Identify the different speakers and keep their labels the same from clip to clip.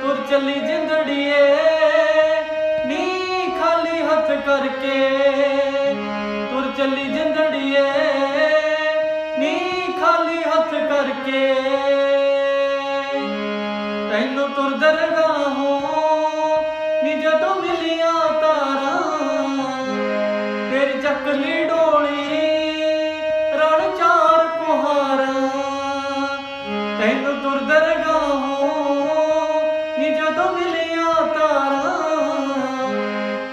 Speaker 1: ਤੁਰ ਚੱਲੀ ਜਿੰਦੜੀਏ ਨੀ ਖਾਲੀ ਹੱਥ ਕਰਕੇ ਤੁਰ ਚੱਲੀ ਜਿੰਦੜੀਏ ਨੀ ਖਾਲੀ ਹੱਥ ਕਰਕੇ ਤੈਨੂੰ ਤੁਰ ਦਰਗਾਹੋਂ ਨੀ ਜਦੋਂ ਮਿਲੀਆਂ ਤਾਰਾਂ ਤੇਰੀ ਚੱਕਲੀ ਡੋਲੀ ਰਣ ਚਾਰ ਕੁਹਾਰਾ। ਤੈਨੂੰ ਮਿਲੀਆਂ ਤਾਰਾਂ,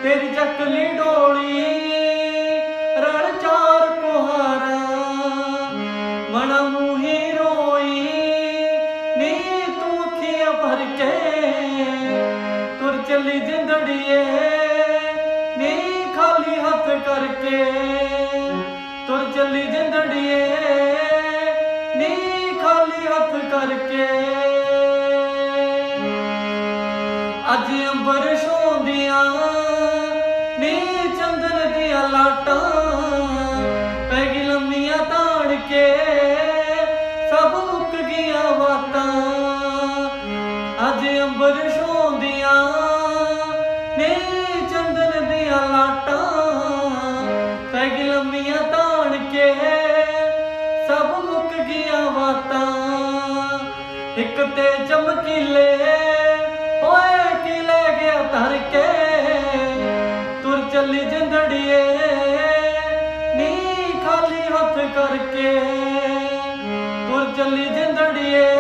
Speaker 1: ਤੇਰੀ ਚੱਕਲੀ ਡੋਲੀ, ਰਣ ਚਾਰ ਕੁਹਾਰਾ, ਮਨ ਮੂਹੀ ਰੋਈ ਨੀ ਤੂੰ ਅੱਖੀਆਂ ਭਰ ਕੇ, ਤੁਰ ਚੱਲੀ ਜਿੰਦੜੀਏ ਨੀ ਖਾਲੀ ਹੱਥ ਕਰਕੇ, ਤੁਰ ਚੱਲੀ ਜਿੰਦੜੀਏ ਨੀ ਖਾਲੀ ਹੱਥ ਕਰਕੇ। ਅੱਜ ਅੰਬਰ ਛੋਂਦੀਆਂ ਨੀ ਚੰਦਨ ਦੀਆਂ ਲਾਟਾਂ ਪੈ ਗਈ ਲੰਮੀਆਂ ਤਾਣ ਕੇ ਸਭ ਮੁੱਕ ਗਈਆਂ ਬਾਤਾਂ। ਅੱਜ ਅੰਬਰ ਛੋਂਦੀਆਂ ਨੀ ਚੰਦਨ ਦੀਆਂ ਲਾਟਾਂ ਪੈ ਗਈ ਲੰਮੀਆਂ ਤਾਣ ਕੇ ਸਭ ਮੁੱਕ ਗਈਆਂ ਬਾਤਾਂ। ਇੱਕ ਤੇ ਚਮਕੀਲੇ ਓਏ ਚੱਲੀ ਜਿੰਦੜੀਏ ਨੀ ਖਾਲੀ ਹੱਥ ਕਰਕੇ। ਤੁਰ ਚੱਲੀ ਜਿੰਦੜੀਏ